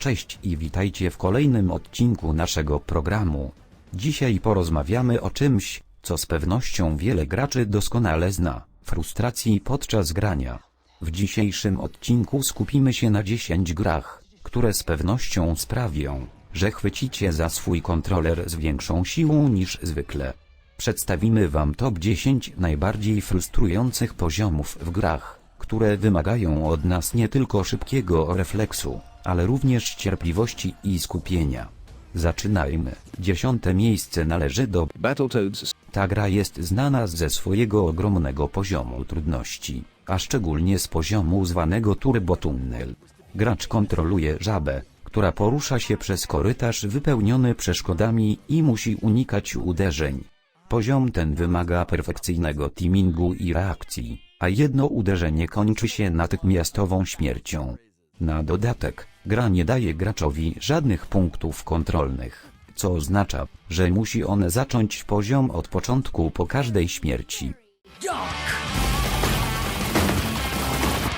Cześć i witajcie w kolejnym odcinku naszego programu. Dzisiaj porozmawiamy o czymś, co z pewnością wiele graczy doskonale zna frustracji podczas grania. W dzisiejszym odcinku skupimy się na 10 grach, które z pewnością sprawią, że chwycicie za swój kontroler z większą siłą niż zwykle. Przedstawimy Wam top 10 najbardziej frustrujących poziomów w grach, które wymagają od nas nie tylko szybkiego refleksu, ale również cierpliwości i skupienia. Zaczynajmy. Dziesiąte miejsce należy do Battletoads. ta gra jest znana ze swojego ogromnego poziomu trudności, a szczególnie z poziomu zwanego Turbo Tunnel. Gracz kontroluje żabę, która porusza się przez korytarz wypełniony przeszkodami i musi unikać uderzeń. Poziom ten wymaga perfekcyjnego timingu i reakcji, a jedno uderzenie kończy się natychmiastową śmiercią. Na dodatek, gra nie daje graczowi żadnych punktów kontrolnych, co oznacza, że musi on zacząć poziom od początku po każdej śmierci.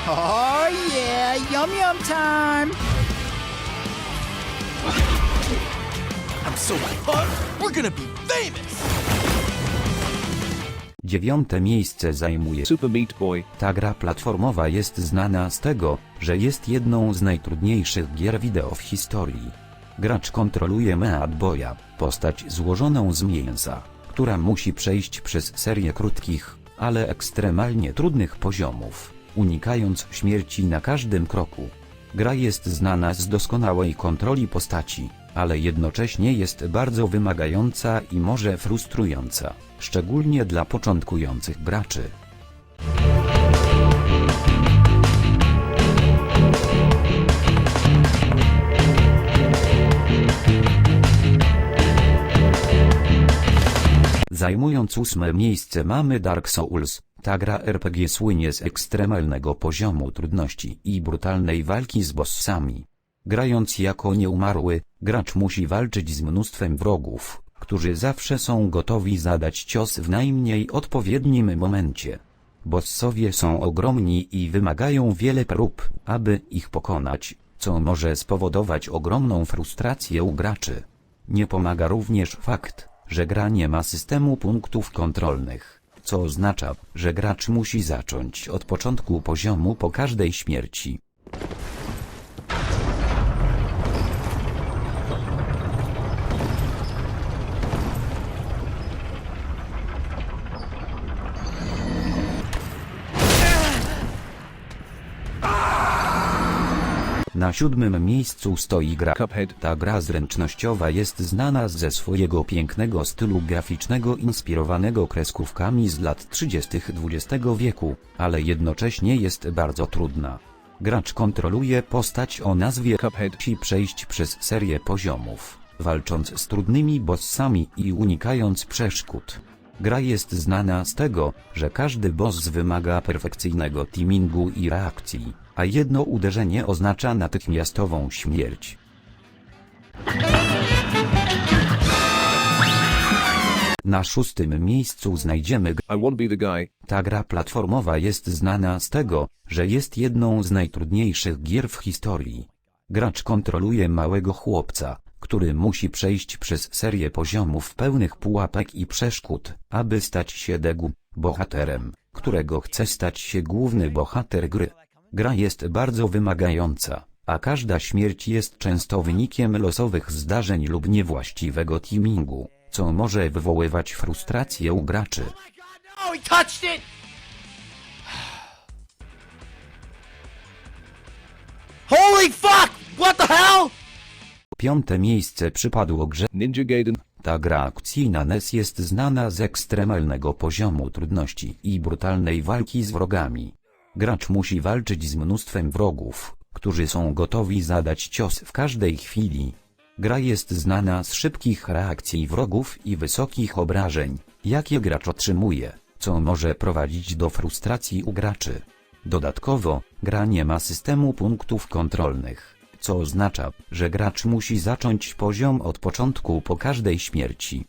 Oh yeah, yum yum time! I'm so pumped! We're gonna be famous! Dziewiąte miejsce zajmuje Super Meat Boy. Ta gra platformowa jest znana z tego, że jest jedną z najtrudniejszych gier wideo w historii. Gracz kontroluje Meat Boya, postać złożoną z mięsa, która musi przejść przez serię krótkich, ale ekstremalnie trudnych poziomów, unikając śmierci na każdym kroku. Gra jest znana z doskonałej kontroli postaci, ale jednocześnie jest bardzo wymagająca i może frustrująca, szczególnie dla początkujących graczy. Zajmując ósme miejsce mamy Dark Souls. Ta gra RPG słynie z ekstremalnego poziomu trudności i brutalnej walki z bossami. Grając jako nieumarły, gracz musi walczyć z mnóstwem wrogów, którzy zawsze są gotowi zadać cios w najmniej odpowiednim momencie. Bossowie są ogromni i wymagają wiele prób, aby ich pokonać, co może spowodować ogromną frustrację u graczy. Nie pomaga również fakt, że gra nie ma systemu punktów kontrolnych, co oznacza, że gracz musi zacząć od początku poziomu po każdej śmierci. Na siódmym miejscu stoi gra Cuphead. Ta gra zręcznościowa jest znana ze swojego pięknego stylu graficznego inspirowanego kreskówkami z lat 30. XX wieku, ale jednocześnie jest bardzo trudna. Gracz kontroluje postać o nazwie Cuphead. musi przejść przez serię poziomów, walcząc z trudnymi bossami i unikając przeszkód. Gra jest znana z tego, że każdy boss wymaga perfekcyjnego timingu i reakcji, a jedno uderzenie oznacza natychmiastową śmierć. Na szóstym miejscu znajdziemy ta gra platformowa jest znana z tego, że jest jedną z najtrudniejszych gier w historii. Gracz kontroluje małego chłopca, który musi przejść przez serię poziomów pełnych pułapek i przeszkód, aby stać się degu, bohaterem, którego chce stać się główny bohater gry. Gra jest bardzo wymagająca, a każda śmierć jest często wynikiem losowych zdarzeń lub niewłaściwego timingu, co może wywoływać frustrację u graczy. Oh, it! Holy fuck! What the hell? Piąte miejsce przypadło grze. Ninja Gaiden. Ta gra akcyjna NES jest znana z ekstremalnego poziomu trudności i brutalnej walki z wrogami. Gracz musi walczyć z mnóstwem wrogów, którzy są gotowi zadać cios w każdej chwili. Gra jest znana z szybkich reakcji wrogów i wysokich obrażeń, jakie gracz otrzymuje, co może prowadzić do frustracji u graczy. Dodatkowo, gra nie ma systemu punktów kontrolnych, co oznacza, że gracz musi zacząć poziom od początku po każdej śmierci.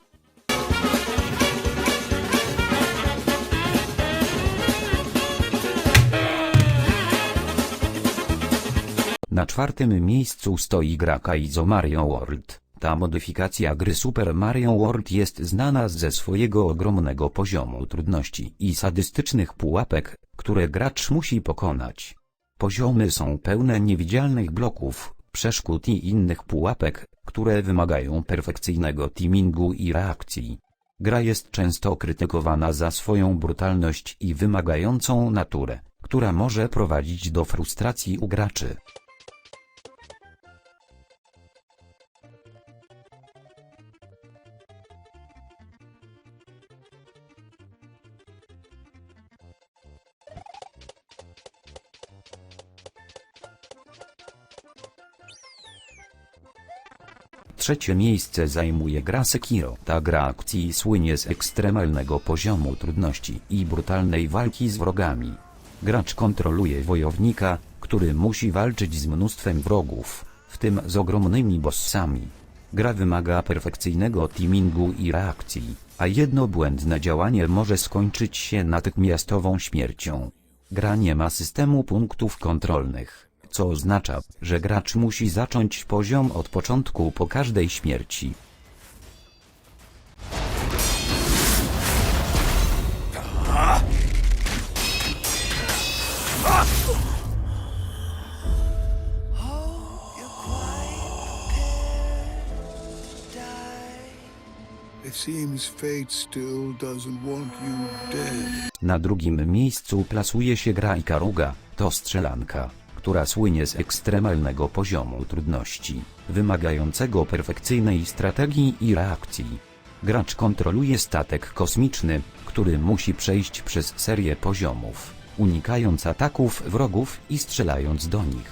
Na czwartym miejscu stoi gra Kaizo Mario World. Ta modyfikacja gry Super Mario World jest znana ze swojego ogromnego poziomu trudności i sadystycznych pułapek, które gracz musi pokonać. Poziomy są pełne niewidzialnych bloków, przeszkód i innych pułapek, które wymagają perfekcyjnego teamingu i reakcji. Gra jest często krytykowana za swoją brutalność i wymagającą naturę, która może prowadzić do frustracji u graczy. Trzecie miejsce zajmuje gra Sekiro. Ta gra akcji słynie z ekstremalnego poziomu trudności i brutalnej walki z wrogami. Gracz kontroluje wojownika, który musi walczyć z mnóstwem wrogów, w tym z ogromnymi bossami. Gra wymaga perfekcyjnego teamingu i reakcji, a jedno błędne działanie może skończyć się natychmiastową śmiercią. Gra nie ma systemu punktów kontrolnych, co oznacza, że gracz musi zacząć poziom od początku po każdej śmierci. Na drugim miejscu plasuje się gra Ikaruga, to strzelanka, która słynie z ekstremalnego poziomu trudności, wymagającego perfekcyjnej strategii i reakcji. Gracz kontroluje statek kosmiczny, który musi przejść przez serię poziomów, unikając ataków wrogów i strzelając do nich.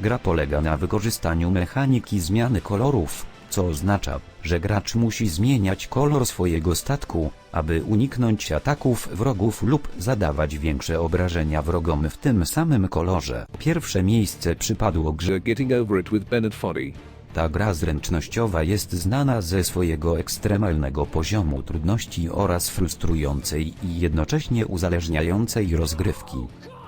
Gra polega na wykorzystaniu mechaniki zmiany kolorów, co oznacza, że gracz musi zmieniać kolor swojego statku, aby uniknąć ataków wrogów lub zadawać większe obrażenia wrogom w tym samym kolorze. Pierwsze miejsce przypadło grze. Getting over it with Bennett Foddy. Ta gra zręcznościowa jest znana ze swojego ekstremalnego poziomu trudności oraz frustrującej i jednocześnie uzależniającej rozgrywki.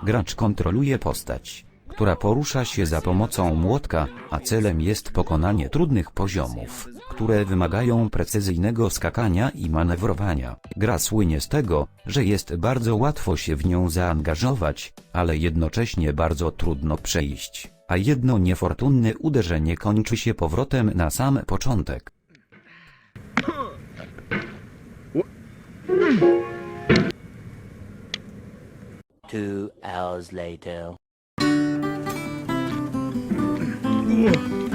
Gracz kontroluje postać, która porusza się za pomocą młotka, a celem jest pokonanie trudnych poziomów, które wymagają precyzyjnego skakania i manewrowania. Gra słynie z tego, że jest bardzo łatwo się w nią zaangażować, ale jednocześnie bardzo trudno przejść, a jedno niefortunne uderzenie kończy się powrotem na sam początek. Two hours later. 嗯。